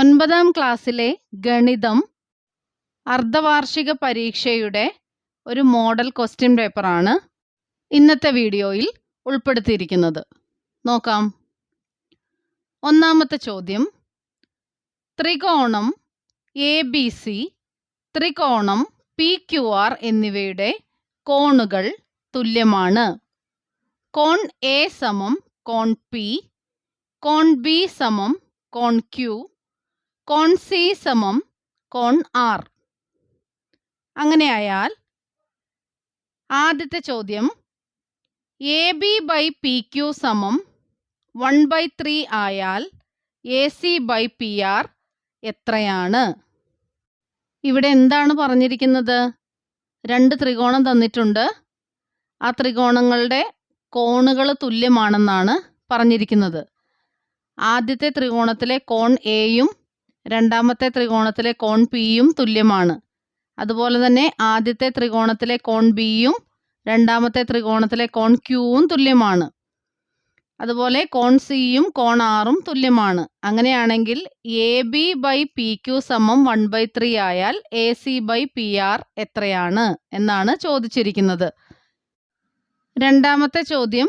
ഒൻപതാം ക്ലാസ്സിലെ ഗണിതം അർദ്ധവാർഷിക പരീക്ഷയുടെ ഒരു മോഡൽ ക്വസ്റ്റ്യൻ പേപ്പറാണ് ഇന്നത്തെ വീഡിയോയിൽ ഉൾപ്പെടുത്തിയിരിക്കുന്നത്. നോക്കാം. ഒന്നാമത്തെ ചോദ്യം. ത്രികോണം എ ബി സി ത്രികോണം പി ക്യു ആർ എന്നിവയുടെ കോണുകൾ തുല്യമാണ്. കോൺ എ സമം കോൺ പി കോൺ ബി സമം കോൺ ക്യു കോൺ സി സമം കോൺ ആർ. അങ്ങനെയായാൽ ആദ്യത്തെ ചോദ്യം A B by P Q സമം വൺ ബൈ ത്രീ ആയാൽ A C by P R എത്രയാണ്? ഇവിടെ എന്താണ് പറഞ്ഞിരിക്കുന്നത്? രണ്ട് ത്രികോണം തന്നിട്ടുണ്ട്. ആ ത്രികോണങ്ങളുടെ കോണുകൾ തുല്യമാണെന്നാണ് പറഞ്ഞിരിക്കുന്നത്. ആദ്യത്തെ ത്രികോണത്തിലെ കോൺ എയും രണ്ടാമത്തെ ത്രികോണത്തിലെ കോൺ പിയും തുല്യമാണ്. അതുപോലെ തന്നെ ആദ്യത്തെ ത്രികോണത്തിലെ കോൺ ബിയും രണ്ടാമത്തെ ത്രികോണത്തിലെ കോൺ ക്യൂവും തുല്യമാണ്. അതുപോലെ കോൺ സിയും കോൺ ആറും തുല്യമാണ്. അങ്ങനെയാണെങ്കിൽ A B by P Q സമം വൺ ബൈ ത്രീ ആയാൽ A C by P R എത്രയാണ് എന്നാണ് ചോദിച്ചിരിക്കുന്നത്. രണ്ടാമത്തെ ചോദ്യം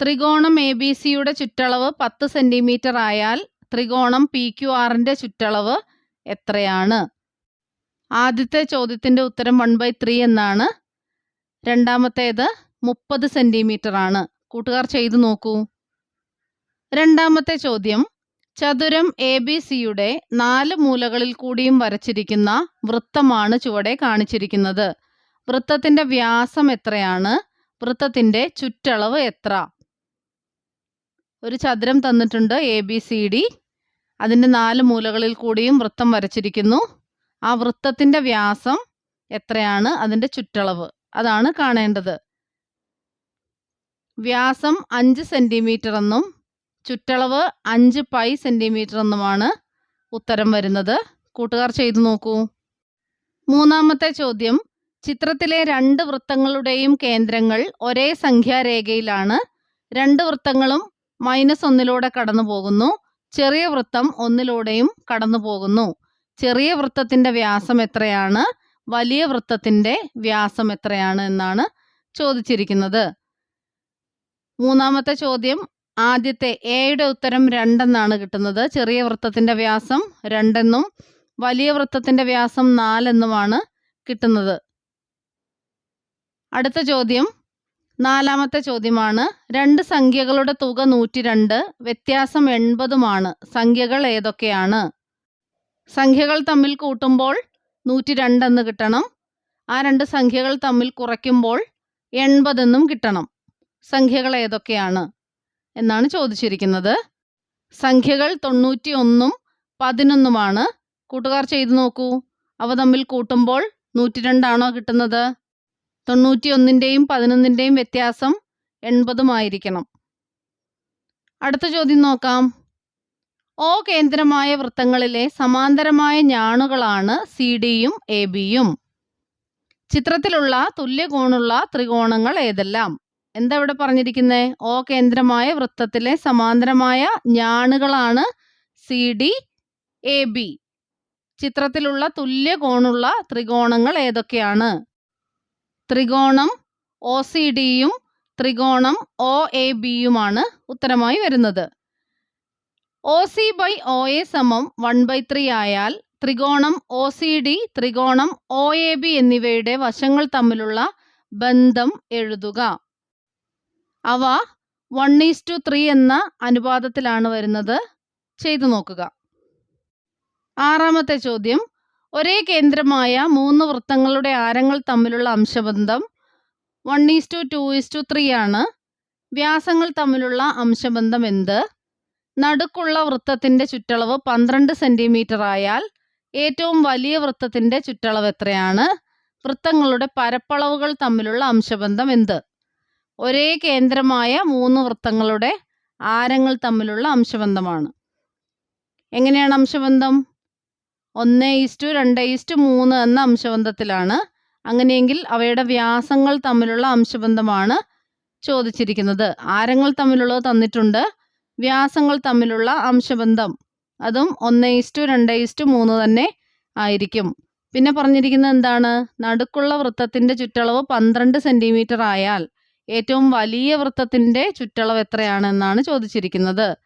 ത്രികോണം എ ബി സിയുടെ ചുറ്റളവ് പത്ത് സെന്റിമീറ്റർ ആയാൽ ത്രികോണം പി ക്യു ആറിന്റെ ചുറ്റളവ് എത്രയാണ്? ആദ്യത്തെ ചോദ്യത്തിന്റെ ഉത്തരം വൺ ബൈ ത്രീ എന്നാണ്. രണ്ടാമത്തേത് മുപ്പത് സെന്റിമീറ്റർ ആണ് കൂട്ടുകാർ ചെയ്തു നോക്കൂ. രണ്ടാമത്തെ ചോദ്യം ചതുരം എ ബി സിയുടെ നാല് മൂലകളിൽ കൂടിയും വരച്ചിരിക്കുന്ന വൃത്തമാണ് ചുവടെ കാണിച്ചിരിക്കുന്നത്. വൃത്തത്തിന്റെ വ്യാസം എത്രയാണ്? വൃത്തത്തിന്റെ ചുറ്റളവ് എത്ര? ഒരു ചതുരം തന്നിട്ടുണ്ട് എ ബി സി ഡി അതിന്റെ നാല് മൂലകളിൽ കൂടിയും വൃത്തം വരച്ചിരിക്കുന്നു. ആ വൃത്തത്തിന്റെ വ്യാസം എത്രയാണ്? അതിന്റെ ചുറ്റളവ്. അതാണ് കാണേണ്ടത്. വ്യാസം അഞ്ച് സെന്റിമീറ്റർ എന്നും ചുറ്റളവ് അഞ്ച് പൈ സെന്റിമീറ്റർ എന്നുമാണ് ഉത്തരം വരുന്നത്. കൂട്ടുകാർ ചെയ്തു നോക്കൂ. മൂന്നാമത്തെ ചോദ്യം. ചിത്രത്തിലെ രണ്ട് വൃത്തങ്ങളുടെയും കേന്ദ്രങ്ങൾ ഒരേ സംഖ്യാരേഖയിലാണ്. രണ്ട് വൃത്തങ്ങളും മൈനസ് ഒന്നിലൂടെ കടന്നു പോകുന്നു ചെറിയ വൃത്തം ഒന്നിലൂടെയും കടന്നു പോകുന്നു. ചെറിയ വൃത്തത്തിന്റെ വ്യാസം എത്രയാണ്? വലിയ വൃത്തത്തിന്റെ വ്യാസം എത്രയാണ് എന്നാണ് ചോദിച്ചിരിക്കുന്നത്. മൂന്നാമത്തെ ചോദ്യം ആദ്യത്തെ എയുടെ ഉത്തരം രണ്ടെന്നാണ് കിട്ടുന്നത്. ചെറിയ വൃത്തത്തിന്റെ വ്യാസം രണ്ടെന്നും വലിയ വൃത്തത്തിന്റെ വ്യാസം നാലെന്നുമാണ് കിട്ടുന്നത്. അടുത്ത ചോദ്യം നാലാമത്തെ ചോദ്യമാണ് രണ്ട് സംഖ്യകളുടെ തുക നൂറ്റി രണ്ട് വ്യത്യാസം എൺപതുമാണ്. സംഖ്യകൾ ഏതൊക്കെയാണ്? സംഖ്യകൾ തമ്മിൽ കൂട്ടുമ്പോൾ നൂറ്റി രണ്ടെന്ന് കിട്ടണം. ആ രണ്ട് സംഖ്യകൾ തമ്മിൽ കുറയ്ക്കുമ്പോൾ എൺപതെന്നും കിട്ടണം. സംഖ്യകൾ ഏതൊക്കെയാണ്? എന്നാണ് ചോദിച്ചിരിക്കുന്നത്. സംഖ്യകൾ തൊണ്ണൂറ്റി ഒന്നും പതിനൊന്നുമാണ്. കൂട്ടുകാർ ചെയ്തു നോക്കൂ. അവ തമ്മിൽ കൂട്ടുമ്പോൾ നൂറ്റി രണ്ടാണോ കിട്ടുന്നത്? തൊണ്ണൂറ്റി ഒന്നിന്റെയും പതിനൊന്നിന്റെയും വ്യത്യാസം എൺപതുമായിരിക്കണം. അടുത്ത ചോദ്യം നോക്കാം. ഓ കേന്ദ്രമായ വൃത്തങ്ങളിലെ സമാന്തരമായ ഞാണുകളാണ് സി ഡിയും എ ബിയും. ചിത്രത്തിലുള്ള തുല്യകോണുള്ള ത്രികോണങ്ങൾ ഏതെല്ലാം? എന്താ ഇവിടെ പറഞ്ഞിരിക്കുന്നത് ഓ കേന്ദ്രമായ വൃത്തത്തിലെ സമാന്തരമായ ഞാണുകളാണ് സി ഡി എ ബി. ചിത്രത്തിലുള്ള തുല്യകോണുള്ള ത്രികോണങ്ങൾ ഏതൊക്കെയാണ്? ത്രികോണം ഒ സി ഡിയും ത്രികോണം ഒ എ ബിയുമാണ് ഉത്തരമായി വരുന്നത്. O C by O A സമം വൺ ബൈ ത്രീ ആയാൽ ത്രികോണം ഒ സി ഡി ത്രികോണം ഒ എ ബി എന്നിവയുടെ വശങ്ങൾ തമ്മിലുള്ള ബന്ധം എഴുതുക. അവ വൺ ഈസ് ടു ത്രീ എന്ന അനുപാതത്തിലാണ് വരുന്നത്. ചെയ്തു നോക്കുക. ആറാമത്തെ ചോദ്യം. ഒരേ കേന്ദ്രമായ മൂന്ന് വൃത്തങ്ങളുടെ ആരങ്ങൾ തമ്മിലുള്ള അംശബന്ധം one is to two two is to two. വ്യാസങ്ങൾ തമ്മിലുള്ള അംശബന്ധം എന്ത്? നടുക്കുള്ള വൃത്തത്തിന്റെ ചുറ്റളവ് പന്ത്രണ്ട് സെന്റിമീറ്റർ ആയാൽ ഏറ്റവും വലിയ വൃത്തത്തിന്റെ ചുറ്റളവ് എത്രയാണ്? വൃത്തങ്ങളുടെ പരപ്പളവുകൾ തമ്മിലുള്ള അംശബന്ധം എന്ത്? ഒരേ കേന്ദ്രമായ മൂന്ന് വൃത്തങ്ങളുടെ ആരങ്ങൾ തമ്മിലുള്ള അംശബന്ധമാണ്. എങ്ങനെയാണ് അംശബന്ധം? ഒന്ന് ഈസ്റ്റു രണ്ട് ഈസ്റ്റു മൂന്ന് എന്ന അംശബന്ധത്തിലാണ്. അങ്ങനെയെങ്കിൽ അവയുടെ വ്യാസങ്ങൾ തമ്മിലുള്ള അംശബന്ധമാണ് ചോദിച്ചിരിക്കുന്നത്. ആരങ്ങൾ തമ്മിലുള്ളത് തന്നിട്ടുണ്ട്. വ്യാസങ്ങൾ തമ്മിലുള്ള അംശബന്ധം അതും ഒന്ന് ഇസ്റ്റു രണ്ട് ഇസ്റ്റു മൂന്ന് തന്നെ ആയിരിക്കും. പിന്നെ പറഞ്ഞിരിക്കുന്നത് എന്താണ്? നടുക്കുള്ള വൃത്തത്തിന്റെ ചുറ്റളവ് പന്ത്രണ്ട് സെന്റിമീറ്റർ ആയാൽ ഏറ്റവും വലിയ വൃത്തത്തിന്റെ ചുറ്റളവ് എത്രയാണെന്നാണ് ചോദിച്ചിരിക്കുന്നത്.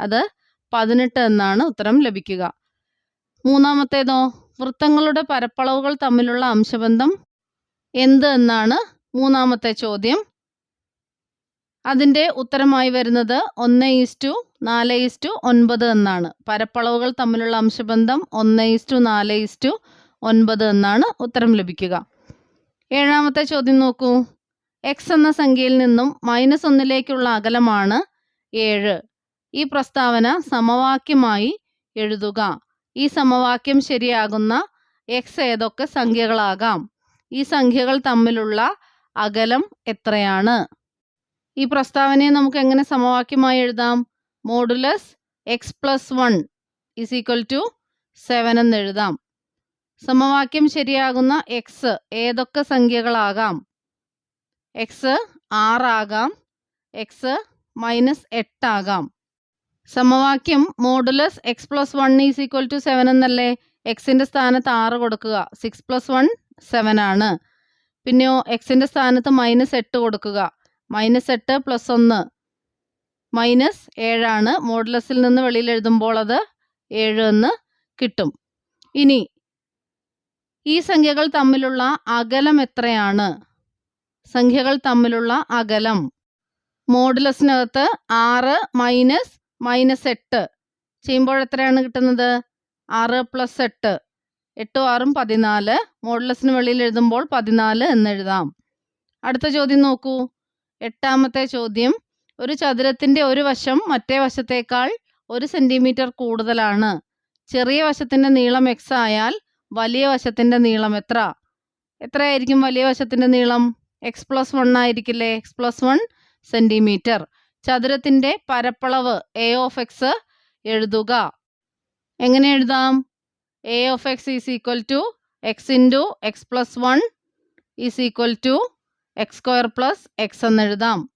അത് പതിനെട്ട് എന്നാണ് ഉത്തരം ലഭിക്കുക. മൂന്നാമത്തേതോ വൃത്തങ്ങളുടെ പരപ്പളവുകൾ തമ്മിലുള്ള അംശബന്ധം എന്ത് എന്നാണ് മൂന്നാമത്തെ ചോദ്യം. അതിന്റെ ഉത്തരമായി വരുന്നത് ഒന്ന് ഈസ്റ്റു നാല് ഈസ്റ്റു ഒൻപത് എന്നാണ്. പരപ്പളവുകൾ തമ്മിലുള്ള അംശബന്ധം ഒന്ന് ഈസ്റ്റു നാല് ഈസ്റ്റു ഒൻപത് എന്നാണ് ഉത്തരം ലഭിക്കുക. ഏഴാമത്തെ ചോദ്യം നോക്കൂ. എക്സ് എന്ന സംഖ്യയിൽ നിന്നും മൈനസ് ഒന്നിലേക്കുള്ള അകലമാണ് ഏഴ്. ഈ പ്രസ്താവന സമവാക്യമായി എഴുതുക. ഈ സമവാക്യം ശരിയാകുന്ന എക്സ് ഏതൊക്കെ സംഖ്യകളാകാം? ഈ സംഖ്യകൾ തമ്മിലുള്ള അകലം എത്രയാണ്? ഈ പ്രസ്താവനയെ നമുക്ക് എങ്ങനെ സമവാക്യമായി എഴുതാം? Modulus x plus one is equal to seven എന്ന് എഴുതാം. സമവാക്യം ശരിയാകുന്ന എക്സ് ഏതൊക്കെ സംഖ്യകളാകാം? എക്സ് ആറാകാം എക്സ് മൈനസ് എട്ടാകാം. സമവാക്യം modulus x plus one is equal to seven എന്നല്ലേ? എക്സിന്റെ സ്ഥാനത്ത് ആറ് കൊടുക്കുക. സിക്സ് പ്ലസ് വൺ സെവൻ ആണ്. പിന്നെയോ എക്സിന്റെ സ്ഥാനത്ത് മൈനസ് എട്ട് കൊടുക്കുക. മൈനസ് എട്ട് പ്ലസ് ഒന്ന്. മൈനസ് ഏഴാണ് മോഡുലസിൽ നിന്ന് വെളിയിൽ എഴുതുമ്പോൾ അത് ഏഴ് എന്ന് കിട്ടും. ഇനി ഈ സംഖ്യകൾ തമ്മിലുള്ള അകലം എത്രയാണ്? സംഖ്യകൾ തമ്മിലുള്ള അകലം. മോഡുലസിനകത്ത് ആറ് മൈനസ് മൈനസ് എട്ട്. ചെയ്യുമ്പോൾ എത്രയാണ് കിട്ടുന്നത്? ആറ് പ്ലസ് എട്ട്. എട്ടും ആറും പതിനാല്. മോഡലസിന് വെളിയിൽ എഴുതുമ്പോൾ പതിനാല് എന്ന് എഴുതാം. അടുത്ത ചോദ്യം നോക്കൂ. എട്ടാമത്തെ ചോദ്യം. ഒരു ചതുരത്തിന്റെ ഒരു വശം മറ്റേ വശത്തേക്കാൾ ഒരു സെന്റിമീറ്റർ കൂടുതലാണ്. ചെറിയ വശത്തിന്റെ നീളം എക്സ് ആയാൽ വലിയ വശത്തിന്റെ നീളം എത്ര? എത്രയായിരിക്കും വലിയ വശത്തിന്റെ നീളം? എക്സ് പ്ലസ് വൺ ആയിരിക്കില്ലേ? എക്സ് പ്ലസ് വൺ സെന്റിമീറ്റർ ചതുരത്തിന്റെ പരപ്പളവ് എ ഓഫ് എക്സ് എഴുതുക. എങ്ങനെ എഴുതാം? A of x is equal to x into x plus one is equal to x square plus x എന്ന് എഴുതാം.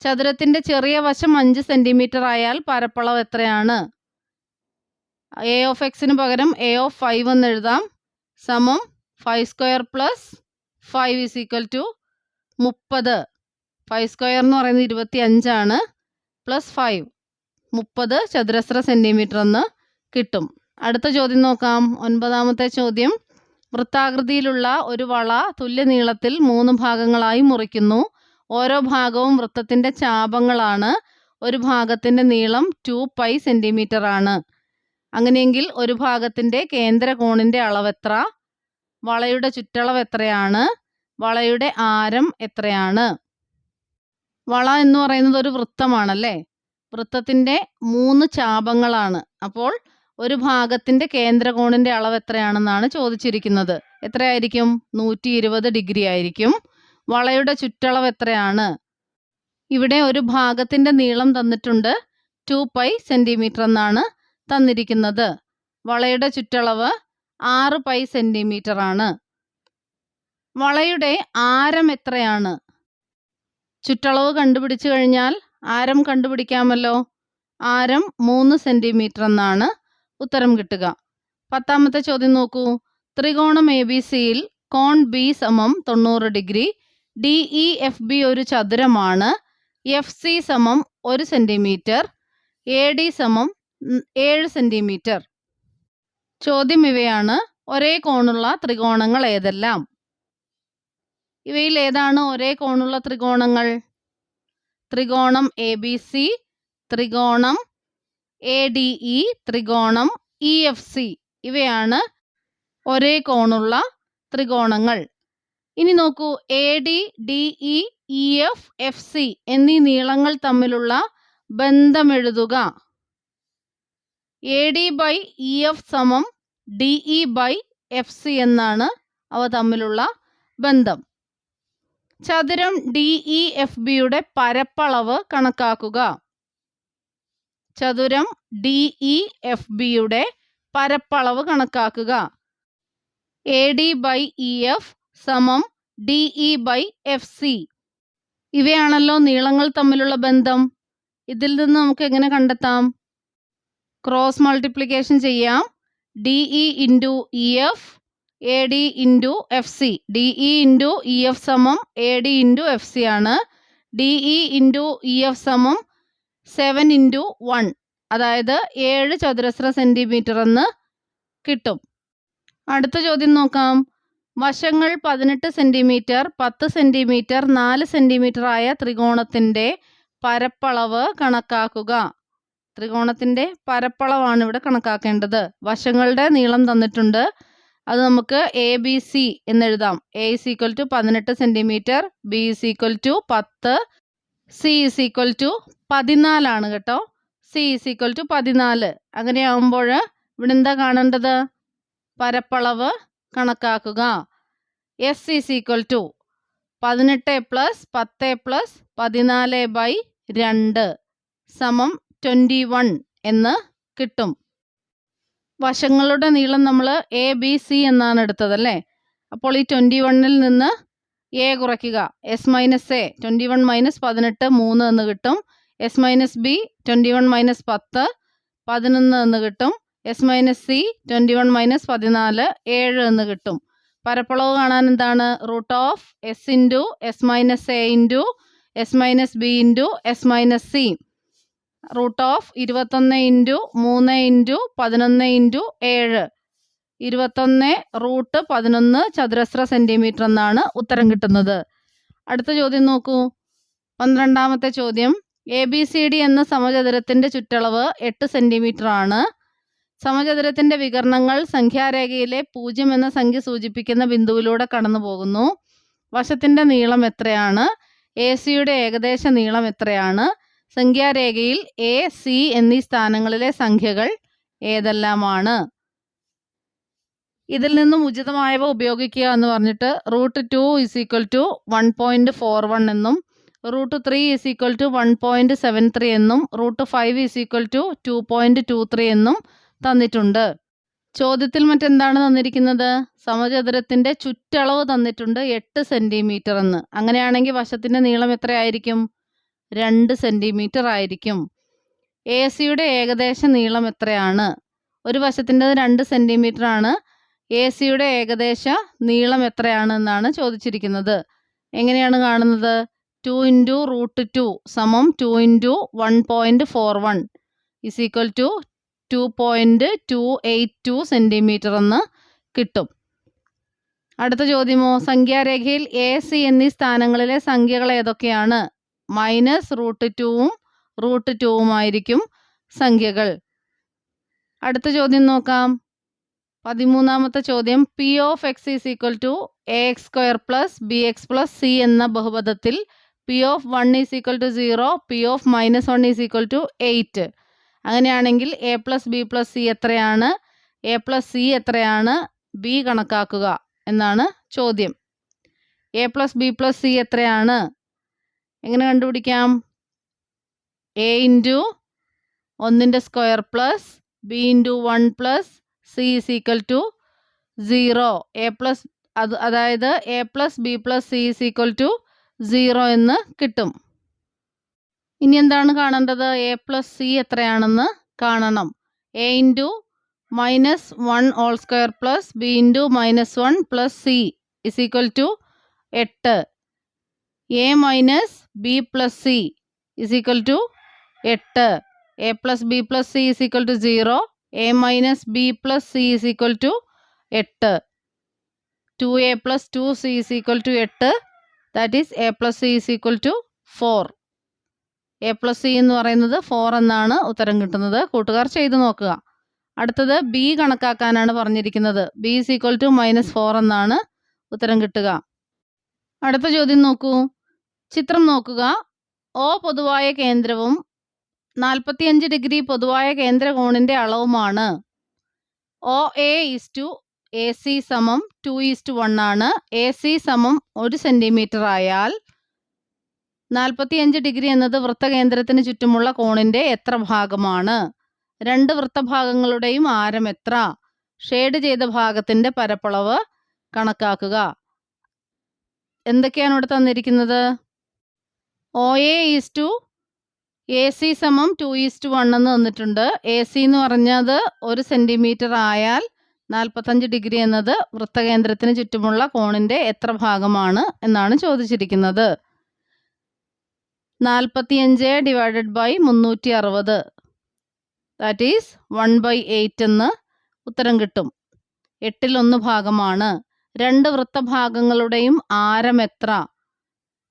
ചതുരത്തിന്റെ ചെറിയ വശം അഞ്ച് സെന്റിമീറ്റർ ആയാൽ പരപ്പളവ് എത്രയാണ്? എ ഓഫ് എക്സിന് പകരം എ ഓഫ് ഫൈവ് എന്ന് എഴുതാം. സമം five square plus five is equal to മുപ്പത്. ഫൈവ് സ്ക്വയർ എന്ന് പറയുന്നത് ഇരുപത്തി അഞ്ചാണ് പ്ലസ് ഫൈവ് മുപ്പത് ചതുരശ്ര സെന്റിമീറ്റർ എന്ന് കിട്ടും. അടുത്ത ചോദ്യം നോക്കാം. ഒൻപതാമത്തെ ചോദ്യം. വൃത്താകൃതിയിലുള്ള ഒരു വള തുല്യ നീളത്തിൽ മൂന്ന് ഭാഗങ്ങളായി മുറിക്കുന്നു. ഓരോ ഭാഗവും വൃത്തത്തിന്റെ ചാപങ്ങളാണ്. ഒരു ഭാഗത്തിന്റെ നീളം ടു പൈ സെന്റിമീറ്റർ ആണ്. അങ്ങനെയെങ്കിൽ ഒരു ഭാഗത്തിന്റെ കേന്ദ്ര കോണിന്റെ അളവെത്ര വളയുടെ ചുറ്റളവ് എത്രയാണ്? വളയുടെ ആരം എത്രയാണ്? വള എന്ന് പറയുന്നത് ഒരു വൃത്തമാണല്ലേ? വൃത്തത്തിന്റെ മൂന്ന് ചാപങ്ങളാണ്. അപ്പോൾ ഒരു ഭാഗത്തിന്റെ കേന്ദ്രകോണിന്റെ അളവ് എത്രയാണെന്നാണ് ചോദിച്ചിരിക്കുന്നത്. എത്രയായിരിക്കും? നൂറ്റി ഇരുപത് ഡിഗ്രി ആയിരിക്കും. വളയുടെ ചുറ്റളവ് എത്രയാണ്? ഇവിടെ ഒരു ഭാഗത്തിന്റെ നീളം തന്നിട്ടുണ്ട്. ടു പൈ സെന്റിമീറ്റർ എന്നാണ് തന്നിരിക്കുന്നത്. വളയുടെ ചുറ്റളവ് ആറ് പൈ സെന്റിമീറ്റർ ആണ്. വളയുടെ ആരം എത്രയാണ്? ചുറ്റളവ് കണ്ടുപിടിച്ചു കഴിഞ്ഞാൽ ആരം കണ്ടുപിടിക്കാമല്ലോ? ആരം മൂന്ന് സെന്റിമീറ്റർ എന്നാണ് ഉത്തരം കിട്ടുക. പത്താമത്തെ ചോദ്യം നോക്കൂ. ത്രികോണം എ ബി സിയിൽ കോൺ ബി സമം തൊണ്ണൂറ് degree D E F B ഒരു ചതുരമാണ് എഫ് സി സമം ഒരു സെന്റിമീറ്റർ എ ഡി സമം ഏഴ് സെന്റിമീറ്റർ ചോദ്യം ഇവയാണ്. ഒരേ കോണുള്ള ത്രികോണങ്ങൾ ഏതെല്ലാം? ഇവയിൽ ഏതാണ്? ഒരേ കോണുള്ള ത്രികോണങ്ങൾ. ത്രികോണം എ ബി സി ത്രികോണം എ ഡി ഇ ത്രികോണം ഇ എഫ് സി ഇവയാണ് ഒരേ കോണുള്ള ത്രികോണങ്ങൾ. ഇനി നോക്കൂ. A D D E E F F C എന്നീ നീളങ്ങൾ തമ്മിലുള്ള ബന്ധം എഴുതുക A D by E F സമം D E by F C എന്നാണ് അവ തമ്മിലുള്ള ബന്ധം. ചതുരം ഡി ഇ എഫ് ബിയുടെ പരപ്പളവ് കണക്കാക്കുക. ചതുരം ഡി ഇ എഫ് ബിയുടെ പരപ്പളവ് കണക്കാക്കുക. A D by E F സമം D E by F C ഇവയാണല്ലോ നീളങ്ങൾ തമ്മിലുള്ള ബന്ധം. ഇതിൽ നിന്ന് നമുക്ക് എങ്ങനെ കണ്ടെത്താം? ക്രോസ് മൾട്ടിപ്ലിക്കേഷൻ ചെയ്യാം. D E into E F A D into F C D E into E F സമം A D into F C ആണ്. D E into E F സമം സെവൻ ഇന്റു വൺ അതായത് ഏഴ് ചതുരശ്ര സെന്റിമീറ്റർ എന്ന് കിട്ടും. അടുത്ത ചോദ്യം നോക്കാം. വശങ്ങൾ പതിനെട്ട് സെന്റിമീറ്റർ പത്ത് സെന്റിമീറ്റർ നാല് സെന്റിമീറ്റർ ആയ ത്രികോണത്തിന്റെ പരപ്പളവ് കണക്കാക്കുക. ത്രികോണത്തിന്റെ പരപ്പളവാണ് ഇവിടെ കണക്കാക്കേണ്ടത്. വശങ്ങളുടെ നീളം തന്നിട്ടുണ്ട്. അത് നമുക്ക് എ ബി സി എന്നെഴുതാം. എ ഇസ് ഈക്വൽ ടു പതിനെട്ട് centimetre B is equal to പത്ത് സി ഇസ് ഈക്വൽ ടു പതിനാലാണ് കേട്ടോ. സി ഇസ് ഈക്വൽ ടു പതിനാല്. അങ്ങനെയാകുമ്പോൾ ഇവിടെ എന്താ കാണേണ്ടത്? പരപ്പളവ് കണക്കാക്കുക. എസ് ഇസ് ഈക്വൽ ടു പതിനെട്ട് പ്ലസ് പത്ത് പ്ലസ് പതിനാല് ബൈ രണ്ട് സമം ട്വന്റി വൺ എന്ന് കിട്ടും. വശങ്ങളുടെ നീളം നമ്മൾ എ ബി സി എന്നാണ് എടുത്തത് അല്ലേ? അപ്പോൾ ഈ ട്വന്റി വണ്ണിൽ നിന്ന് എ കുറയ്ക്കുക. S minus A twenty one minus പതിനെട്ട് മൂന്ന് എന്ന് കിട്ടും. S minus B twenty one minus പത്ത് പതിനൊന്ന് എന്ന് കിട്ടും. S minus C twenty one minus പതിനാല് ഏഴ് എന്ന് കിട്ടും. പരപ്പളവ് കാണാൻ എന്താണ്? Root of S into S minus A into S minus B into S minus C root of ഇരുപത്തൊന്ന് ഇന്റു മൂന്ന് ഇന്റു പതിനൊന്ന് ഇന്റു ഏഴ്. ഇരുപത്തൊന്ന് റൂട്ട് പതിനൊന്ന് ചതുരശ്ര സെന്റിമീറ്റർ എന്നാണ് ഉത്തരം കിട്ടുന്നത്. അടുത്ത ചോദ്യം നോക്കൂ. പന്ത്രണ്ടാമത്തെ ചോദ്യം. എ ബി സി ഡി എന്ന സമചതുരത്തിന്റെ ചുറ്റളവ് എട്ട് സെന്റിമീറ്റർ ആണ്. സമചതുരത്തിന്റെ വികരണങ്ങൾ സംഖ്യാരേഖയിലെ പൂജ്യം എന്ന സംഖ്യ സൂചിപ്പിക്കുന്ന ബിന്ദുവിലൂടെ കടന്നു പോകുന്നു വശത്തിന്റെ നീളം എത്രയാണ്? എ സിയുടെ ഏകദേശ നീളം എത്രയാണ്? സംഖ്യാരേഖയിൽ എ സി എന്നീ സ്ഥാനങ്ങളിലെ സംഖ്യകൾ ഏതെല്ലാമാണ്? ഇതിൽ നിന്നും ഉചിതമായവ ഉപയോഗിക്കുക എന്ന് പറഞ്ഞിട്ട് root two is equal to one point four one എന്നും root three is equal to one point seven three എന്നും root five is equal to two point two three എന്നും തന്നിട്ടുണ്ട്. ചോദ്യത്തിൽ മറ്റെന്താണ് തന്നിരിക്കുന്നത്? സമചതുരത്തിന്റെ ചുറ്റളവ് തന്നിട്ടുണ്ട് എട്ട് സെന്റിമീറ്റർ എന്ന്. അങ്ങനെയാണെങ്കിൽ വശത്തിന്റെ നീളം എത്രയായിരിക്കും? രണ്ട് സെന്റിമീറ്റർ ആയിരിക്കും. എ സിയുടെ ഏകദേശ നീളം എത്രയാണ്? ഒരു വശത്തിന്റെത് രണ്ട് സെന്റിമീറ്റർ ആണ്. എ സിയുടെ ഏകദേശ നീളം എത്രയാണ് എന്നാണ് ചോദിച്ചിരിക്കുന്നത്. എങ്ങനെയാണ് കാണുന്നത്? ടു ഇന്റു റൂട്ട് ടു സമം two into one point four one is equal to two point eight two to സെന്റിമീറ്റർ എന്ന് കിട്ടും. അടുത്ത ചോദ്യമോ? സംഖ്യാരേഖയിൽ എ സി എന്നീ സ്ഥാനങ്ങളിലെ സംഖ്യകൾ ഏതൊക്കെയാണ്? മൈനസ് റൂട്ട് ടുവും റൂട്ട് ടുവുമായിരിക്കും സംഖ്യകൾ. അടുത്ത ചോദ്യം നോക്കാം. പതിമൂന്നാമത്തെ ചോദ്യം. P of x is equal to A x square plus B x plus C എന്ന ബഹുപദത്തിൽ P of one is equal to zero P of minus one is equal to eight അങ്ങനെയാണെങ്കിൽ A plus B plus C എത്രയാണ്? A plus C എത്രയാണ്? B കണക്കാക്കുക എന്നാണ് ചോദ്യം. A plus B plus C എത്രയാണ്? എങ്ങനെ കണ്ടുപിടിക്കാം? എ ഇന്റു ഒന്നിന്റെ square plus B into one plus C is equal to zero A plus അത് അതായത് A plus B plus C is equal to zero എന്ന് കിട്ടും. ഇനി എന്താണ് കാണേണ്ടത്? എ പ്ലസ് സി എത്രയാണെന്ന് കാണണം. A into minus one all square plus B into minus one plus C is equal to എട്ട്. A minus B plus C is equal to എട്ട്. A plus B plus C is equal to zero A minus B plus C is equal to എട്ട്. Two A plus two C is equal to എട്ട്. That is A plus C is equal to four A plus C എന്ന് പറയുന്നത് four എന്നാണ് ഉത്തരം കിട്ടുന്നത്. കൂട്ടുകാർ ചെയ്തു നോക്കുക. അടുത്തത് ബി കണക്കാക്കാനാണ് പറഞ്ഞിരിക്കുന്നത്. B is equal to minus four എന്നാണ് ഉത്തരം കിട്ടുക. അടുത്ത ചോദ്യം നോക്കൂ. ചിത്രം നോക്കുക. ഒ പൊതുവായ കേന്ദ്രവും നാൽപ്പത്തിയഞ്ച് ഡിഗ്രി പൊതുവായ കേന്ദ്ര കോണിന്റെ അളവുമാണ്. O A is to A C സമം ടു ഈസ്റ്റ് വൺ ആണ്. എ സി സമം ഒരു സെന്റിമീറ്റർ ആയാൽ നാൽപ്പത്തിയഞ്ച് ഡിഗ്രി എന്നത് വൃത്തകേന്ദ്രത്തിന് ചുറ്റുമുള്ള കോണിന്റെ എത്ര ഭാഗമാണ്? രണ്ട് വൃത്തഭാഗങ്ങളുടെയും ആരം എത്ര? ഷെയ്ഡ് ചെയ്ത ഭാഗത്തിന്റെ പരപ്പളവ് കണക്കാക്കുക. എന്തൊക്കെയാണ് ഇവിടെ തന്നിരിക്കുന്നത്? O A is to A C സമം ടു ഈസ്റ്റ് വൺ എന്ന് തന്നിട്ടുണ്ട്. എ സി എന്ന് പറഞ്ഞത് ഒരു സെന്റിമീറ്റർ ആയാൽ നാൽപ്പത്തഞ്ച് ഡിഗ്രി എന്നത് വൃത്തകേന്ദ്രത്തിന് ചുറ്റുമുള്ള കോണിന്റെ എത്ര ഭാഗമാണ് എന്നാണ് ചോദിച്ചിരിക്കുന്നത്. നാൽപ്പത്തിയഞ്ച് ഡിവൈഡഡ് ബൈ മുന്നൂറ്റി അറുപത് that is one by eight എന്ന് ഉത്തരം കിട്ടും. എട്ടിലൊന്ന് ഭാഗമാണ്. രണ്ട് വൃത്തഭാഗങ്ങളുടെയും ആരം എത്ര?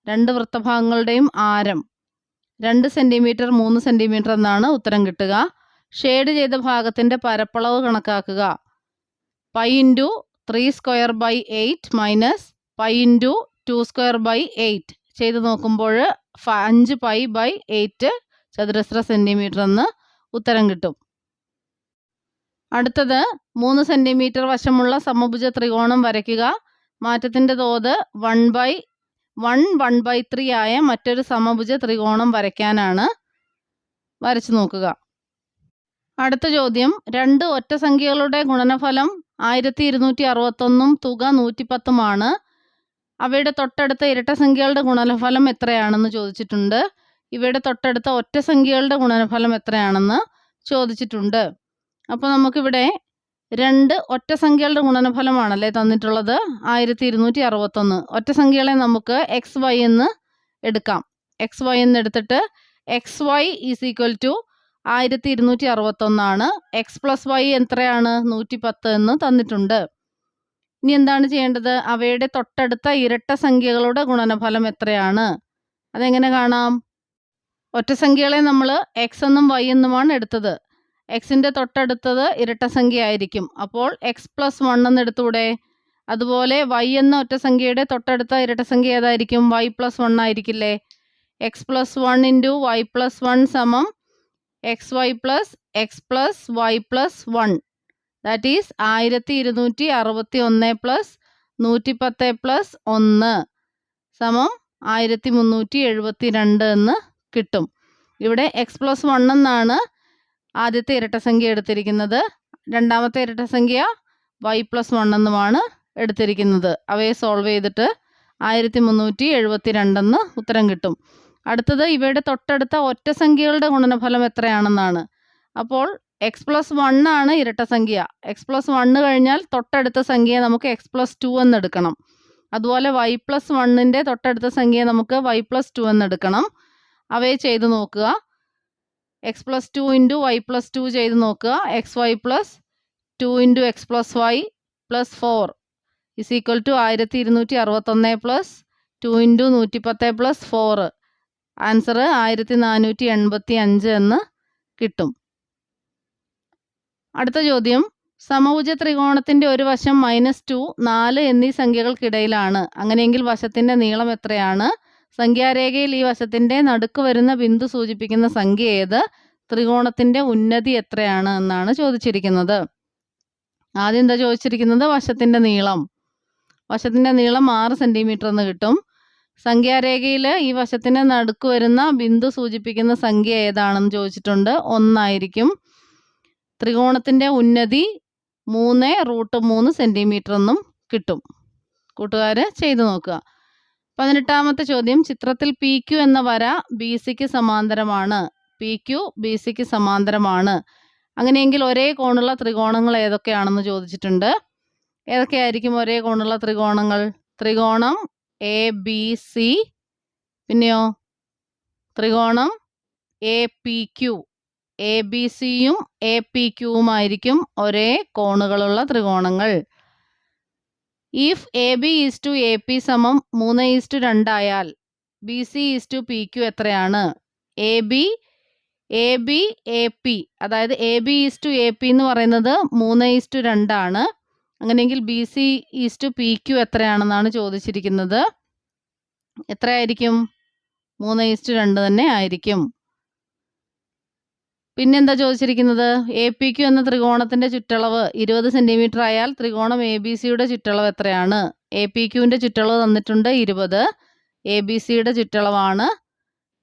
രണ്ട് വൃത്തഭാഗങ്ങളുടെയും ആരം രണ്ട് സെന്റിമീറ്റർ മൂന്ന് സെന്റിമീറ്റർ എന്നാണ് ഉത്തരം കിട്ടുക. ഷെയ്ഡ് ചെയ്ത ഭാഗത്തിന്റെ പരപ്പളവ് കണക്കാക്കുക. Pi into three square by eight minus pi into two square by eight. ചെയ്ത് നോക്കുമ്പോൾ അഞ്ച് പൈ ബൈ എയ്റ്റ് ചതുരശ്ര സെന്റിമീറ്റർ എന്ന് ഉത്തരം കിട്ടും. അടുത്തത് മൂന്ന് സെന്റിമീറ്റർ വശമുള്ള സമഭുജ ത്രികോണം വരയ്ക്കുക. മാറ്റത്തിന്റെ തോത് one by one one by three ആയ മറ്റൊരു സമഭുജ ത്രികോണം വരയ്ക്കാനാണ് വരച്ചു നോക്കുക. അടുത്ത ചോദ്യം രണ്ട് ഒറ്റ സംഖ്യകളുടെ ഗുണനഫലം ആയിരത്തി ഇരുന്നൂറ്റി അറുപത്തൊന്നും തുക നൂറ്റിപ്പത്തുമാണ്. അവയുടെ തൊട്ടടുത്ത ഇരട്ട സംഖ്യകളുടെ ഗുണനഫലം എത്രയാണെന്ന് ചോദിച്ചിട്ടുണ്ട്. ഇവയുടെ തൊട്ടടുത്ത ഒറ്റ സംഖ്യകളുടെ ഗുണനഫലം എത്രയാണെന്ന് ചോദിച്ചിട്ടുണ്ട്. അപ്പോൾ നമുക്കിവിടെ രണ്ട് ഒറ്റ സംഖ്യകളുടെ ഗുണനഫലമാണല്ലേ തന്നിട്ടുള്ളത്? ആയിരത്തി ഇരുന്നൂറ്റി അറുപത്തൊന്ന് ഒറ്റ സംഖ്യകളെ നമുക്ക് എക്സ് വൈ എന്ന് എടുക്കാം. എക്സ് വൈ എന്ന് എടുത്തിട്ട് x y is equal to ആയിരത്തി ഇരുന്നൂറ്റി അറുപത്തൊന്നാണ് എക്സ് പ്ലസ് വൈ എത്രയാണ്? നൂറ്റി പത്ത് എന്ന് തന്നിട്ടുണ്ട്. ഇനി എന്താണ് ചെയ്യേണ്ടത്? അവയുടെ തൊട്ടടുത്ത ഇരട്ട സംഖ്യകളുടെ ഗുണനഫലം എത്രയാണ്? അതെങ്ങനെ കാണാം? ഒറ്റ സംഖ്യകളെ നമ്മൾ എക്സ് എന്നും വൈ എന്നുമാണ് എടുത്തത്. എക്സിന്റെ തൊട്ടടുത്തത് ഇരട്ട സംഖ്യ ആയിരിക്കും അപ്പോൾ എക്സ് പ്ലസ് വൺ എന്ന് അതുപോലെ വൈ എന്ന ഒറ്റസംഖ്യയുടെ തൊട്ടടുത്ത ഇരട്ടസംഖ്യ ഏതായിരിക്കും? Y plus one ആയിരിക്കില്ലേ? X plus one into y plus one സമം x y plus x plus y plus one that is ആയിരത്തി ഇരുന്നൂറ്റി അറുപത്തി ഒന്ന് പ്ലസ് നൂറ്റി പത്ത് പ്ലസ് ഒന്ന് സമം ആയിരത്തി മുന്നൂറ്റി എഴുപത്തി രണ്ട് എന്ന് കിട്ടും. ഇവിടെ എക്സ് പ്ലസ് വൺ എന്നാണ് ആദ്യത്തെ ഇരട്ടസംഖ്യ എടുത്തിരിക്കുന്നത് രണ്ടാമത്തെ ഇരട്ടസംഖ്യ വൈ പ്ലസ് വൺ എന്നുമാണ് എടുത്തിരിക്കുന്നത്. അവയെ സോൾവ് ചെയ്തിട്ട് ആയിരത്തി മുന്നൂറ്റി എഴുപത്തി രണ്ടെന്ന് ഉത്തരം കിട്ടും. അടുത്തത് ഇവയുടെ തൊട്ടടുത്ത ഒറ്റ സംഖ്യകളുടെ ഗുണനഫലം എത്രയാണെന്നാണ്. അപ്പോൾ എക്സ് പ്ലസ് വൺ ആണ് ഇരട്ട സംഖ്യ. എക്സ് പ്ലസ് വണ്ണ് കഴിഞ്ഞാൽ തൊട്ടടുത്ത സംഖ്യയെ നമുക്ക് എക്സ് പ്ലസ് ടു എന്നെടുക്കണം. അതുപോലെ വൈ പ്ലസ് വണ്ണിന്റെ തൊട്ടടുത്ത സംഖ്യയെ നമുക്ക് വൈ പ്ലസ് ടു എന്നെടുക്കണം. അവയെ ചെയ്ത് നോക്കുക. X plus two into y plus two ചെയ്ത് നോക്കുക. X y plus two into x plus y plus four is equal to ആയിരത്തി ഇരുന്നൂറ്റി അറുപത്തൊന്ന് പ്ലസ് ടു ഇന്റു നൂറ്റി പത്ത് പ്ലസ് ഫോർ ആൻസർ ആയിരത്തി നാനൂറ്റി എൺപത്തി അഞ്ച് എന്ന് കിട്ടും. അടുത്ത ചോദ്യം. സമഭുജ ത്രികോണത്തിന്റെ ഒരു വശം മൈനസ് ടു നാല് എന്നീ സംഖ്യകൾക്കിടയിലാണ്. അങ്ങനെയെങ്കിൽ വശത്തിന്റെ നീളം എത്രയാണ്? സംഖ്യാരേഖയിൽ ഈ വശത്തിന്റെ നടുക്ക് വരുന്ന ബിന്ദു സൂചിപ്പിക്കുന്ന സംഖ്യ ഏത്? ത്രികോണത്തിന്റെ ഉന്നതി എത്രയാണ് എന്നാണ് ചോദിച്ചിരിക്കുന്നത്. ആദ്യം എന്താ ചോദിച്ചിരിക്കുന്നത്? വശത്തിന്റെ നീളം. വശത്തിന്റെ നീളം ആറ് സെന്റിമീറ്റർ എന്ന് കിട്ടും. സംഖ്യാരേഖയിൽ ഈ വശത്തിന് നടുക്ക് വരുന്ന ബിന്ദു സൂചിപ്പിക്കുന്ന സംഖ്യ ഏതാണെന്ന് ചോദിച്ചിട്ടുണ്ട്. ഒന്നായിരിക്കും. ത്രികോണത്തിന്റെ ഉന്നതി മൂന്ന് റൂട്ട് മൂന്ന് സെന്റിമീറ്റർ എന്നും കിട്ടും. കൂട്ടുകാർ ചെയ്തു നോക്കുക. പതിനെട്ടാമത്തെ ചോദ്യം ചിത്രത്തിൽ പി ക്യു എന്ന വര ബി സിക്ക് സമാന്തരമാണ്. പി ക്യു ബി സിക്ക് സമാന്തരമാണ്. അങ്ങനെയെങ്കിൽ ഒരേ കോണുള്ള ത്രികോണങ്ങൾ ഏതൊക്കെയാണെന്ന് ചോദിച്ചിട്ടുണ്ട്. ഏതൊക്കെയായിരിക്കും ഒരേ കോണുള്ള ത്രികോണങ്ങൾ? ത്രികോണം എ ബി സി പിന്നെയോ? ത്രികോണം A P Q. A B സിയും എ പി ക്യുവുമായിരിക്കും ഒരേ കോണുകളുള്ള ത്രികോണങ്ങൾ. If A B is to A P സമം മൂന്ന് is to രണ്ടായാൽ B C is to P Q എത്രയാണ്? A B A B A P അതായത് A B is to A P എന്ന് പറയുന്നത് മൂന്ന് ഈസ് ടു രണ്ടാണ് അങ്ങനെയെങ്കിൽ B C is to P Q എത്രയാണെന്നാണ് ചോദിച്ചിരിക്കുന്നത്. എത്രയായിരിക്കും? മൂന്ന് ഈസ്റ്റ് രണ്ട് തന്നെ ആയിരിക്കും. പിന്നെന്താ ചോദിച്ചിരിക്കുന്നത്? എ പി ക്യു എന്ന ത്രികോണത്തിന്റെ ചുറ്റളവ് ഇരുപത് സെന്റിമീറ്റർ ആയാൽ ത്രികോണം എ ബി സിയുടെ ചുറ്റളവ് എത്രയാണ്? എ പി ക്യുവിന്റെ ചുറ്റളവ് തന്നിട്ടുണ്ട് ഇരുപത്. എ ബി സിയുടെ ചുറ്റളവാണ്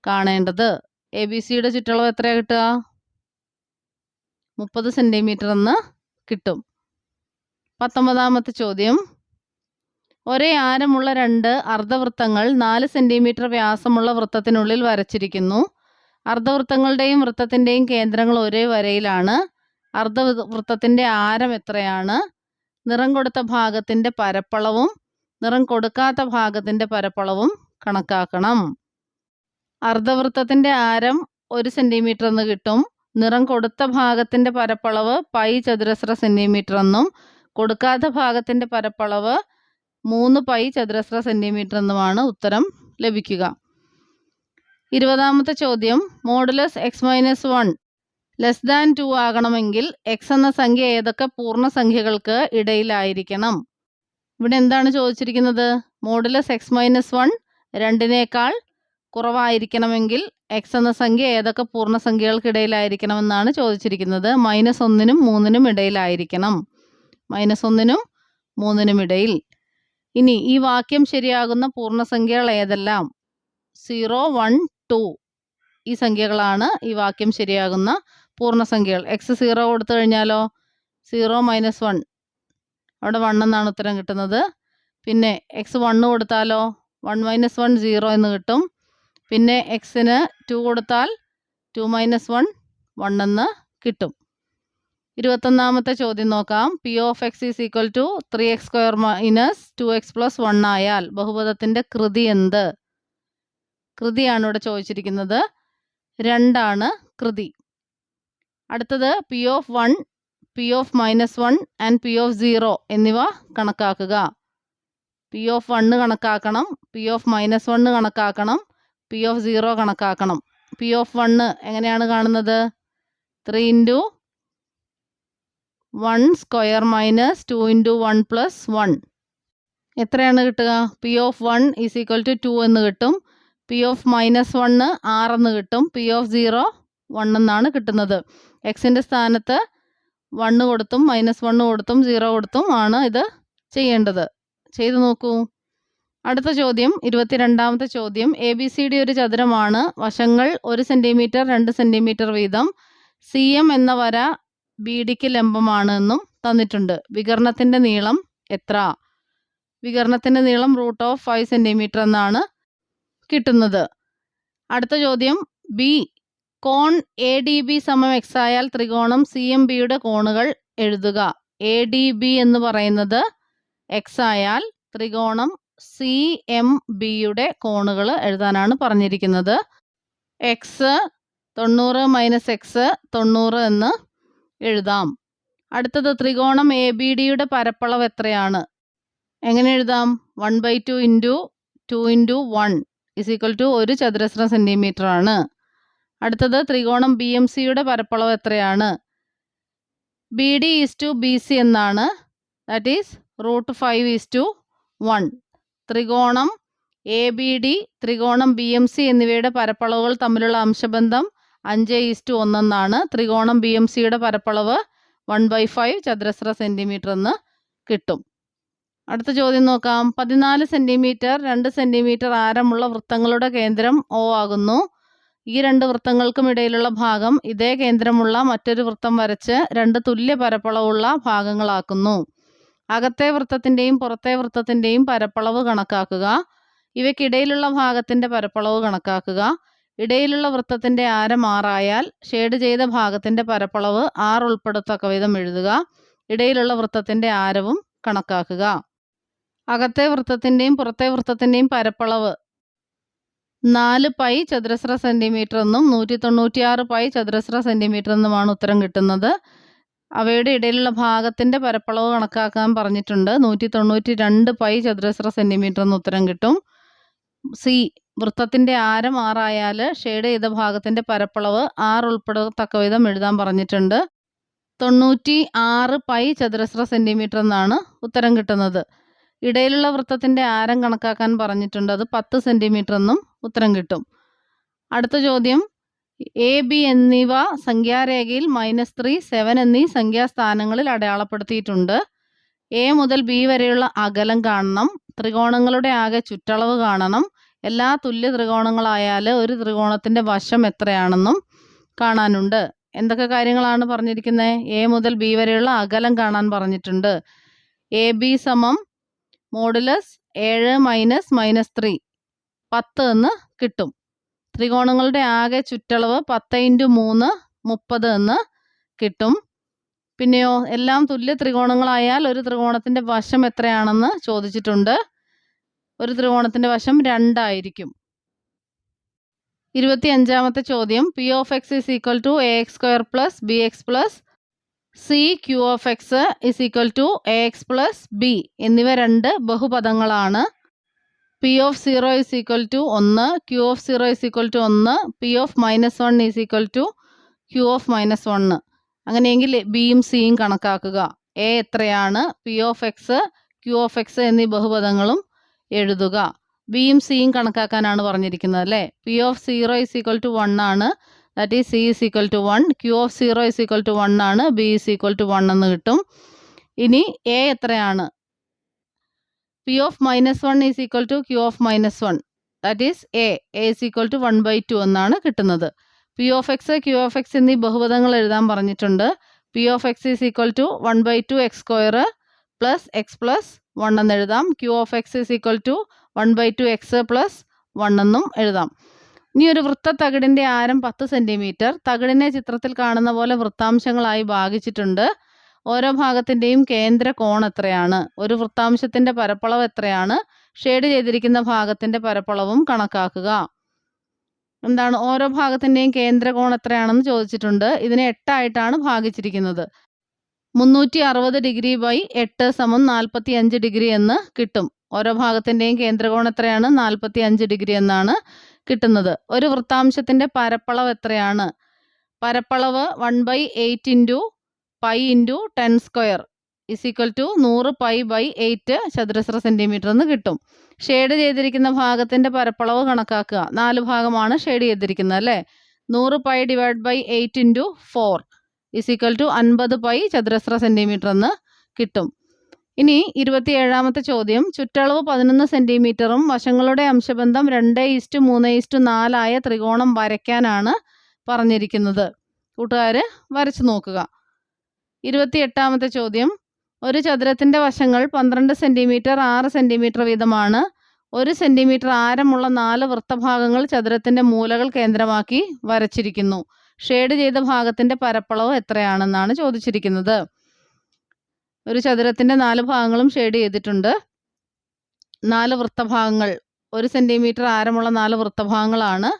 കാണേണ്ടത്. എ ബി സിയുടെ ചുറ്റളവ് എത്രയാ കിട്ടുക? മുപ്പത് സെന്റിമീറ്റർ എന്ന് കിട്ടും. പത്തൊമ്പതാമത്തെ ചോദ്യം. ഒരേ ആരമുള്ള രണ്ട് അർദ്ധവൃത്തങ്ങൾ നാല് സെന്റിമീറ്റർ വ്യാസമുള്ള വൃത്തത്തിനുള്ളിൽ വരച്ചിരിക്കുന്നു. അർദ്ധവൃത്തങ്ങളുടെയും വൃത്തത്തിന്റെയും കേന്ദ്രങ്ങൾ ഒരേ വരയിലാണ്. അർദ്ധവൃത്തത്തിന്റെ ആരം എത്രയാണ്? നിറം കൊടുത്ത ഭാഗത്തിന്റെ പരപ്പളവും നിറം കൊടുക്കാത്ത ഭാഗത്തിന്റെ പരപ്പളവും കണക്കാക്കണം. അർദ്ധവൃത്തത്തിന്റെ ആരം ഒരു സെന്റിമീറ്റർ എന്ന് കിട്ടും. നിറം കൊടുത്ത ഭാഗത്തിന്റെ പരപ്പളവ് പൈ ചതുരശ്ര സെന്റിമീറ്റർ എന്നും കൊടുക്കാത്ത ഭാഗത്തിന്റെ പരപ്പളവ് മൂന്ന് പൈ ചതുരശ്ര സെന്റിമീറ്റർ എന്നുമാണ് ഉത്തരം ലഭിക്കുക. ഇരുപതാമത്തെ ചോദ്യം. Modulus x minus one less than two ആകണമെങ്കിൽ എക്സ് എന്ന സംഖ്യ ഏതൊക്കെ പൂർണസംഖ്യകൾക്ക് ഇടയിലായിരിക്കണം? ഇവിടെ എന്താണ് ചോദിച്ചിരിക്കുന്നത്? മോഡുലസ് എക്സ് മൈനസ് വൺ രണ്ടിനേക്കാൾ കുറവായിരിക്കണമെങ്കിൽ എക്സ് എന്ന സംഖ്യ ഏതൊക്കെ പൂർണസംഖ്യകൾക്കിടയിലായിരിക്കണമെന്നാണ് ചോദിച്ചിരിക്കുന്നത്. മൈനസ് ഒന്നിനും മൂന്നിനും ഇടയിലായിരിക്കണം. മൈനസ് ഒന്നിനും മൂന്നിനും ഇടയിൽ. ഇനി ഈ വാക്യം ശരിയാകുന്ന പൂർണസംഖ്യകൾ ഏതെല്ലാം? സീറോ വൺ ടു ഈ സംഖ്യകളാണ് ഈ വാക്യം ശരിയാകുന്ന പൂർണസംഖ്യകൾ എക്സ് സീറോ കൊടുത്തു കഴിഞ്ഞാലോ? സീറോ മൈനസ് വൺ അവിടെ വൺ എന്നാണ് ഉത്തരം കിട്ടുന്നത്. പിന്നെ എക്സ് വണ്ണ് കൊടുത്താലോ? വൺ മൈനസ് വൺ സീറോ എന്ന് കിട്ടും. പിന്നെ എക്സിന് ടു കൊടുത്താൽ ടു മൈനസ് വൺ വൺ എന്ന് കിട്ടും. ഇരുപത്തൊന്നാമത്തെ ചോദ്യം നോക്കാം. P of x is equal to three x square minus two x plus one ആയാൽ ബഹുപദത്തിന്റെ കൃതി എന്ത്? കൃതിയാണ് ഇവിടെ ചോദിച്ചിരിക്കുന്നത്. രണ്ടാണ് കൃതി. അടുത്തത് P of one P of minus one and P of zero എന്നിവ കണക്കാക്കുക. പി ഓഫ് വണ്ണ് കണക്കാക്കണം പി ഓഫ് മൈനസ് വണ്ണ് കണക്കാക്കണം പി ഓഫ് സീറോ കണക്കാക്കണം. പി ഓഫ് വണ്ണ് എങ്ങനെയാണ് കാണുന്നത്? Three into one square minus two into one plus one എത്രയാണ് കിട്ടുക? P of one is equal to two എന്ന് കിട്ടും. പി ഓഫ് മൈനസ് വണ്ണ് ആറെന്ന് കിട്ടും. പി ഓഫ് സീറോ വൺ എന്നാണ് കിട്ടുന്നത്. എക്സിന്റെ സ്ഥാനത്ത് വണ്ണ് കൊടുത്തും മൈനസ് വണ്ണ് കൊടുത്തും സീറോ കൊടുത്തും ആണ് ഇത് ചെയ്യേണ്ടത്. ചെയ്തു നോക്കൂ. അടുത്ത ചോദ്യം ഇരുപത്തിരണ്ടാമത്തെ ചോദ്യം. എ ബി സി ഡി ഒരു ചതുരമാണ്. വശങ്ങൾ ഒരു സെന്റിമീറ്റർ രണ്ട് സെന്റിമീറ്റർ വീതം. സി എം എന്ന വര ബി ഡിക്ക് ലംബമാണ് എന്നും തന്നിട്ടുണ്ട്. വികരണത്തിന്റെ നീളം എത്ര? വികരണത്തിന്റെ നീളം റൂട്ട് ഓഫ് ഫൈവ് സെന്റിമീറ്റർ എന്നാണ് കിട്ടുന്നത്. അടുത്ത ചോദ്യം. ബി കോൺ എ ഡി ബി സമം എക്സ് ആയാൽ ത്രികോണം സി എം ബിയുടെ കോണുകൾ എഴുതുക. എ ഡി ബി എന്ന് പറയുന്നത് എക്സ് ആയാൽ ത്രികോണം സി എം ബിയുടെ കോണുകൾ എഴുതാനാണ് പറഞ്ഞിരിക്കുന്നത്. എക്സ് തൊണ്ണൂറ് മൈനസ് എക്സ് തൊണ്ണൂറ് എന്ന് എഴുതാം. അടുത്തത് ത്രികോണം എ ബി ഡിയുടെ പരപ്പളവ് എത്രയാണ്? എങ്ങനെ എഴുതാം? One by two into two into one is equal to ഒരു ചതുരശ്ര സെന്റിമീറ്റർ ആണ്. അടുത്തത് ത്രികോണം ബി എം സിയുടെ പരപ്പളവ് എത്രയാണ്? B D is to B C എന്നാണ്. That is root five is to one ത്രികോണം എ ബി ഡി ത്രികോണം ബി എം സി എന്നിവയുടെ പരപ്പളവുകൾ തമ്മിലുള്ള അംശബന്ധം അഞ്ച് ഈസ് ടു ഒന്നെന്നാണ് ത്രികോണം ബി എം സിയുടെ പരപ്പളവ് വൺ ബൈ ഫൈവ് ചതുരശ്ര സെന്റിമീറ്റർ എന്ന് കിട്ടും. അടുത്ത ചോദ്യം നോക്കാം. പതിനാല് സെന്റിമീറ്റർ രണ്ട് സെന്റിമീറ്റർ ആരമുള്ള വൃത്തങ്ങളുടെ കേന്ദ്രം ഒ ആകുന്നു. ഈ രണ്ട് വൃത്തങ്ങൾക്കും ഇടയിലുള്ള ഭാഗം ഇതേ കേന്ദ്രമുള്ള മറ്റൊരു വൃത്തം വരച്ച് രണ്ട് തുല്യ പരപ്പളവുള്ള ഭാഗങ്ങളാക്കുന്നു. അകത്തെ വൃത്തത്തിന്റെയും പുറത്തെ വൃത്തത്തിന്റെയും പരപ്പളവ് കണക്കാക്കുക. ഇവയ്ക്കിടയിലുള്ള ഭാഗത്തിന്റെ പരപ്പളവ് കണക്കാക്കുക. ഇടയിലുള്ള വൃത്തത്തിന്റെ ആരം ആറായാൽ ഷെയ്ഡ് ചെയ്ത ഭാഗത്തിന്റെ പരപ്പളവ് ആറ് ഉൾപ്പെടുത്തക്ക വിധം എഴുതുക. ഇടയിലുള്ള വൃത്തത്തിന്റെ ആരവും കണക്കാക്കുക. അകത്തെ വൃത്തത്തിന്റെയും പുറത്തെ വൃത്തത്തിന്റെയും പരപ്പളവ് നാല് പൈ ചതുരശ്ര സെന്റിമീറ്റർ എന്നും നൂറ്റി തൊണ്ണൂറ്റിയാറ് പൈ ചതുരശ്ര സെന്റിമീറ്റർ എന്നുമാണ് ഉത്തരം കിട്ടുന്നത്. അവയുടെ ഇടയിലുള്ള ഭാഗത്തിന്റെ പരപ്പളവ് കണക്കാക്കാൻ പറഞ്ഞിട്ടുണ്ട്. നൂറ്റി തൊണ്ണൂറ്റി രണ്ട് പൈ ചതുരശ്ര സെന്റിമീറ്റർ എന്ന് ഉത്തരം കിട്ടും. സി വൃത്തത്തിന്റെ ആരം ആറായാൽ ഷെയ്ഡ് ചെയ്ത ഭാഗത്തിന്റെ പരപ്പളവ് ആറ് ഉൾപ്പെടത്തക്ക വിധം എഴുതാൻ പറഞ്ഞിട്ടുണ്ട്. തൊണ്ണൂറ്റി ആറ് പൈ ചതുരശ്ര സെന്റിമീറ്റർ എന്നാണ് ഉത്തരം കിട്ടുന്നത്. ഇടയിലുള്ള വൃത്തത്തിന്റെ ആരം കണക്കാക്കാൻ പറഞ്ഞിട്ടുണ്ട്. അത് പത്ത് സെന്റിമീറ്റർ എന്നും ഉത്തരം കിട്ടും. അടുത്ത ചോദ്യം. എ ബി എന്നിവ സംഖ്യാരേഖയിൽ മൈനസ് ത്രീ സെവൻ എന്നീ സംഖ്യാസ്ഥാനങ്ങളിൽ അടയാളപ്പെടുത്തിയിട്ടുണ്ട്. എ മുതൽ ബി വരെയുള്ള അകലം കാണണം. ത്രികോണങ്ങളുടെ ആകെ ചുറ്റളവ് കാണണം. എല്ലാ തുല്യ ത്രികോണങ്ങളായാൽ ഒരു ത്രികോണത്തിന്റെ വശം എത്രയാണെന്നും കാണാനുണ്ട്. എന്തൊക്കെ കാര്യങ്ങളാണ് പറഞ്ഞിരിക്കുന്നത് എ മുതൽ ബി വരെയുള്ള അകലം കാണാൻ പറഞ്ഞിട്ടുണ്ട്. എ ബി സമം മോഡുലസ് ഏഴ് മൈനസ് മൈനസ് ത്രീ. പത്ത് എന്ന് കിട്ടും. ത്രികോണങ്ങളുടെ ആകെ ചുറ്റളവ് പത്ത് ഇന്റു മൂന്ന് മുപ്പത് എന്ന് കിട്ടും. പിന്നെയോ എല്ലാം തുല്യ ത്രികോണങ്ങളായാൽ ഒരു ത്രികോണത്തിന്റെ വശം എത്രയാണെന്ന് ചോദിച്ചിട്ടുണ്ട്. ഒരു ത്രികോണത്തിന്റെ വശം രണ്ടായിരിക്കും. ഇരുപത്തി അഞ്ചാമത്തെ ചോദ്യം. P of x is equal to a x square plus b x plus c q of x is equal to a x plus b എന്നിവ രണ്ട് ബഹുപദങ്ങളാണ്. P of zero is equal to ഒന്ന് q of zero is equal to ഒന്ന് p of minus one is equal to q of minus one അങ്ങനെയെങ്കിൽ ബിയും സിയും കണക്കാക്കുക. A എത്രയാണ്? P of x q of x എന്നീ ബഹുപദങ്ങളും എഴുതുക. ബിയും സിയും കണക്കാക്കാനാണ് പറഞ്ഞിരിക്കുന്നത് അല്ലേ? P of zero is equal to one ആണ്. That is c is equal to one q of zero is equal to one ആണ്. B is equal to one എന്ന് കിട്ടും. ഇനി എ എത്രയാണ്? P of minus one is equal to q of minus one that is a a is equal to one by two എന്നാണ് കിട്ടുന്നത്. P of x q of x എന്നീ ബഹുപദങ്ങൾ എഴുതാൻ പറഞ്ഞിട്ടുണ്ട്. P of x is equal to one by two x square plus x plus one എന്ന് എഴുതാം. Q of x is equal to one by two x plus one എന്നും എഴുതാം. ഇനി ഒരു വൃത്ത തകിടിന്റെ ആരം പത്ത് സെന്റിമീറ്റർ. തകിടിനെ ചിത്രത്തിൽ കാണുന്ന പോലെ വൃത്താംശങ്ങളായി ഭാഗിച്ചിട്ടുണ്ട്. ഓരോ ഭാഗത്തിന്റെയും കേന്ദ്ര കോൺ എത്രയാണ്? ഒരു വൃത്താംശത്തിന്റെ പരപ്പളവ് എത്രയാണ്? ഷെയ്ഡ് ചെയ്തിരിക്കുന്ന ഭാഗത്തിന്റെ പരപ്പളവും കണക്കാക്കുക. എന്താണ്? ഓരോ ഭാഗത്തിന്റെയും കേന്ദ്ര കോൺ എത്രയാണെന്ന് ചോദിച്ചിട്ടുണ്ട്. ഇതിനെ എട്ടായിട്ടാണ് ഭാഗിച്ചിരിക്കുന്നത്. മുന്നൂറ്റി അറുപത് ഡിഗ്രി ബൈ എട്ട് സമം നാൽപ്പത്തി അഞ്ച് ഡിഗ്രി എന്ന് കിട്ടും. ഓരോ ഭാഗത്തിന്റെയും കേന്ദ്രകോൺ എത്രയാണ്? നാൽപ്പത്തി അഞ്ച് ഡിഗ്രി എന്നാണ് കിട്ടുന്നത്. ഒരു വൃത്താംശത്തിന്റെ പരപ്പളവ് എത്രയാണ്? പരപ്പളവ് one by eight into pi into ten square is equal to നൂറ് പൈ ബൈ എയ്റ്റ് ചതുരശ്ര സെന്റിമീറ്റർ എന്ന് കിട്ടും. ഷെയ്ഡ് ചെയ്തിരിക്കുന്ന ഭാഗത്തിന്റെ പരപ്പളവ് കണക്കാക്കുക. നാല് ഭാഗമാണ് ഷെയ്ഡ് ചെയ്തിരിക്കുന്നത് അല്ലേ? നൂറ് pi divide by eight into four is equal to അൻപത് പൈ ചതുരശ്ര സെന്റിമീറ്റർ എന്ന് കിട്ടും. ഇനി ഇരുപത്തി ഏഴാമത്തെ ചോദ്യം. ചുറ്റളവ് പതിനൊന്ന് സെന്റിമീറ്ററും വശങ്ങളുടെ അംശബന്ധം രണ്ട് ഈസ്റ്റ് മൂന്ന് ഈസ്റ്റ് നാലായ ത്രികോണം വരയ്ക്കാനാണ് പറഞ്ഞിരിക്കുന്നത്. കൂട്ടുകാർ വരച്ചു നോക്കുക. ഇരുപത്തി എട്ടാമത്തെ ചോദ്യം. ഒരു ചതുരത്തിന്റെ വശങ്ങൾ പന്ത്രണ്ട് സെന്റിമീറ്റർ ആറ് സെന്റിമീറ്റർ വീതമാണ്. ഒരു സെന്റിമീറ്റർ ആരമുള്ള നാല് വൃത്തഭാഗങ്ങൾ ചതുരത്തിന്റെ മൂലകൾ കേന്ദ്രമാക്കി വരച്ചിരിക്കുന്നു. ഷെയ്ഡ് ചെയ്ത ഭാഗത്തിന്റെ പരപ്പളവ് എത്രയാണെന്നാണ് ചോദിച്ചിരിക്കുന്നത്. ഒരു ചതുരത്തിന്റെ നാല് ഭാഗങ്ങളും ഷെയ്ഡ് ചെയ്തിട്ടുണ്ട്. നാല് വൃത്തഭാഗങ്ങൾ ഒരു സെന്റിമീറ്റർ ആരമുള്ള നാല് വൃത്തഭാഗങ്ങളാണ്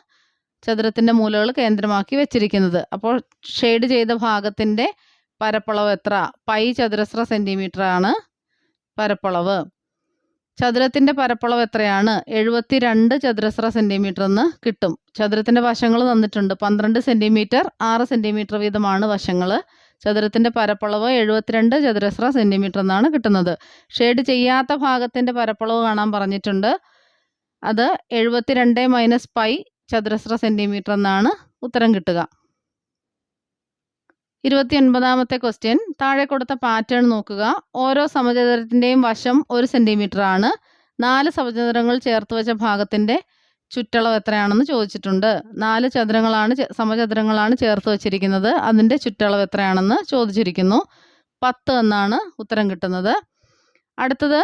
ചതുരത്തിന്റെ മൂലകൾ കേന്ദ്രമാക്കി വെച്ചിരിക്കുന്നത്. അപ്പോൾ ഷെയ്ഡ് ചെയ്ത ഭാഗത്തിന്റെ പരപ്പളവ് എത്ര? പൈ ചതുരശ്ര സെന്റിമീറ്റർ ആണ് പരപ്പളവ്. ചതുരത്തിന്റെ പരപ്പളവ് എത്രയാണ്? എഴുപത്തി രണ്ട് ചതുരശ്ര സെന്റിമീറ്റർ എന്ന് കിട്ടും. ചതുരത്തിന്റെ വശങ്ങൾ തന്നിട്ടുണ്ട്. പന്ത്രണ്ട് സെന്റിമീറ്റർ ആറ് സെന്റിമീറ്റർ വീതമാണ് വശങ്ങൾ ചതുരത്തിന്റെ പരപ്പളവ് എഴുപത്തിരണ്ട് ചതുരശ്ര സെന്റിമീറ്റർ എന്നാണ് കിട്ടുന്നത്. ഷെയ്ഡ് ചെയ്യാത്ത ഭാഗത്തിന്റെ പരപ്പളവ് കാണാൻ പറഞ്ഞിട്ടുണ്ട്. അത് എഴുപത്തിരണ്ട് മൈനസ് പൈ ചതുരശ്ര സെന്റിമീറ്റർ എന്നാണ് ഉത്തരം കിട്ടുക. ഇരുപത്തി ഒൻപതാമത്തെ ക്വസ്റ്റ്യൻ താഴെ കൊടുത്ത പാറ്റേൺ നോക്കുക. ഓരോ സമചതുരത്തിന്റെയും വശം ഒരു സെന്റിമീറ്റർ ആണ്. നാല് സമചതുരങ്ങൾ ചേർത്ത് വെച്ച ഭാഗത്തിന്റെ ചുറ്റളവ് എത്രയാണെന്ന് ചോദിച്ചിട്ടുണ്ട്. നാല് ചതുരങ്ങളാണ് സമചതുരങ്ങളാണ് ചേർത്ത് വച്ചിരിക്കുന്നത്. അതിന്റെ ചുറ്റളവ് എത്രയാണെന്ന് ചോദിച്ചിരിക്കുന്നു. പത്ത് എന്നാണ് ഉത്തരം കിട്ടുന്നത്. അടുത്തത്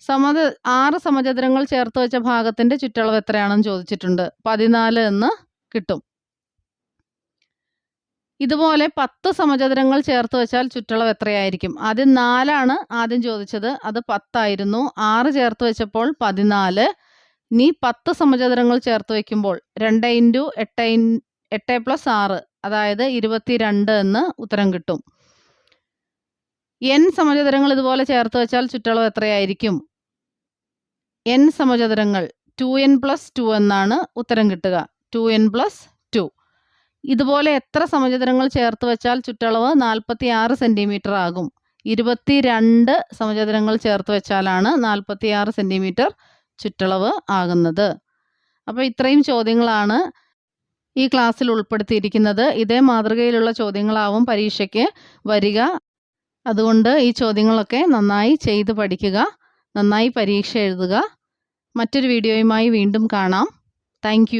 സമത ആറ് സമചതുരങ്ങൾ ചേർത്ത് വെച്ച ഭാഗത്തിന്റെ ചുറ്റളവ് എത്രയാണെന്ന് ചോദിച്ചിട്ടുണ്ട്. പതിനാല് എന്ന് കിട്ടും. ഇതുപോലെ പത്ത് സമചതുരങ്ങൾ ചേർത്ത് വെച്ചാൽ ചുറ്റളവ് എത്രയായിരിക്കും? ആദ്യം നാലാണ് ആദ്യം ചോദിച്ചത്. അത് പത്തായിരുന്നു. ആറ് ചേർത്ത് വെച്ചപ്പോൾ പതിനാല്. ഇനി പത്ത് സമചതുരങ്ങൾ ചേർത്ത് വയ്ക്കുമ്പോൾ രണ്ട് ഇന്റു എട്ട് ഇൻ എട്ട് പ്ലസ് ആറ് അതായത് ഇരുപത്തി രണ്ട് എന്ന് ഉത്തരം കിട്ടും. എൻ സമചതുരങ്ങൾ ഇതുപോലെ ചേർത്ത് വെച്ചാൽ ചുറ്റളവ് എത്രയായിരിക്കും? എൻ സമചതുരങ്ങൾ ടു എൻ പ്ലസ് ടു എന്നാണ് ഉത്തരം കിട്ടുക. ടു എൻ പ്ലസ് ടു ഇതുപോലെ എത്ര സമചതുരങ്ങൾ ചേർത്ത് വെച്ചാൽ ചുറ്റളവ് നാൽപ്പത്തി ആറ് സെന്റിമീറ്റർ ആകും. ഇരുപത്തി രണ്ട് സമചതുരങ്ങൾ ചേർത്ത് വെച്ചാലാണ് നാൽപ്പത്തി ആറ് സെന്റിമീറ്റർ ചുറ്റളവ് ആകുന്നത്. അപ്പോൾ ഇത്രയും ചോദ്യങ്ങളാണ് ഈ ക്ലാസ്സിൽ ഉൾപ്പെടുത്തിയിരിക്കുന്നത്. ഇതേ മാതൃകയിലുള്ള ചോദ്യങ്ങളാവും പരീക്ഷയ്ക്ക് വരിക. അതുകൊണ്ട് ഈ ചോദ്യങ്ങളൊക്കെ നന്നായി ചെയ്ത് പഠിക്കുക നന്നായി പരീക്ഷ എഴുതുക. മറ്റൊരു വീഡിയോയുമായി വീണ്ടും കാണാം. താങ്ക്